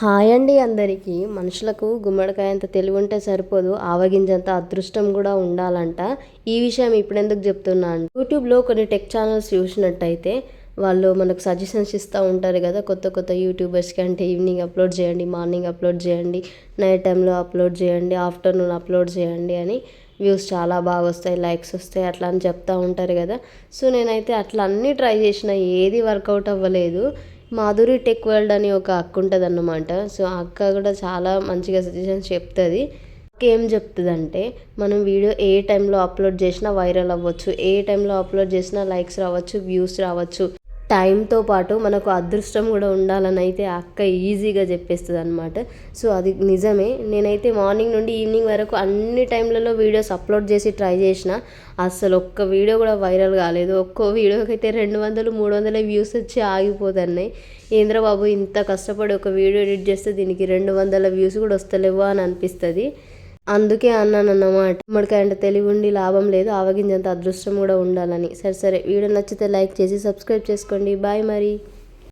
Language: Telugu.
హాయ్ అండి అందరికీ. మనుషులకు గుమ్మడికాయ అంత తెలివి ఉంటే సరిపోదు. ఆవగింజంత అదృష్టం కూడా ఉండాలంట. ఈ విషయం ఇప్పుడెందుకు చెప్తున్నాను యూట్యూబ్లో కొన్ని టెక్ ఛానల్స్ చూసినట్టయితే వాళ్ళు మనకు సజెషన్స్ ఇస్తూ ఉంటారు కదా. కొత్త కొత్త యూట్యూబర్స్కి అంటే ఈవినింగ్ అప్లోడ్ చేయండి మార్నింగ్ అప్లోడ్ చేయండి నైట్ టైంలో అప్లోడ్ చేయండి ఆఫ్టర్నూన్ అప్లోడ్ చేయండి అని వ్యూస్ చాలా బాగా వస్తాయి లైక్స్ వస్తాయి అట్లా అని చెప్తూ ఉంటారు కదా. సో నేనైతే అట్లా అన్నీ ట్రై చేసిన ఏది వర్కౌట్ అవ్వలేదు. మాధురి టెక్ వరల్డ్ అని ఒక అక్క ఉంటుంది అన్నమాట సో ఆ అక్క కూడా చాలా మంచిగా సజెషన్స్ చెప్తుంది. ఏం చెప్తుంది అంటే మనం వీడియో ఏ టైంలో అప్లోడ్ చేసినా వైరల్ అవ్వచ్చు ఏ టైంలో అప్లోడ్ చేసినా లైక్స్ రావచ్చు వ్యూస్ రావచ్చు టైంతో పాటు మనకు అదృష్టం కూడా ఉండాలని అయితే అక్క ఈజీగా చెప్పేస్తుంది అనమాట సో అది నిజమే. నేనైతే మార్నింగ్ నుండి ఈవినింగ్ వరకు అన్ని టైంలలో వీడియోస్ అప్లోడ్ చేసి ట్రై చేసిన అసలు ఒక్క వీడియో కూడా వైరల్ కాలేదు. ఒక్కో వీడియోకి అయితే రెండు వందలు మూడు వందల వ్యూస్ వచ్చి ఆగిపోతున్నాయి. ఏంద్రబాబు ఇంత కష్టపడి ఒక వీడియో ఎడిట్ చేస్తే దీనికి రెండు వందల వ్యూస్ కూడా వస్తలేవా అని అనిపిస్తుంది. అందుకే అన్నాను అన్నమాట గుమ్మడికాయ అంటే తెలివి ఉండి లాభం లేదు ఆవగింజంత అదృష్టం కూడా ఉండాలని. సరే సరే. వీడియో నచ్చితే లైక్ చేసి సబ్స్క్రైబ్ చేసుకోండి. బాయ్ మరి.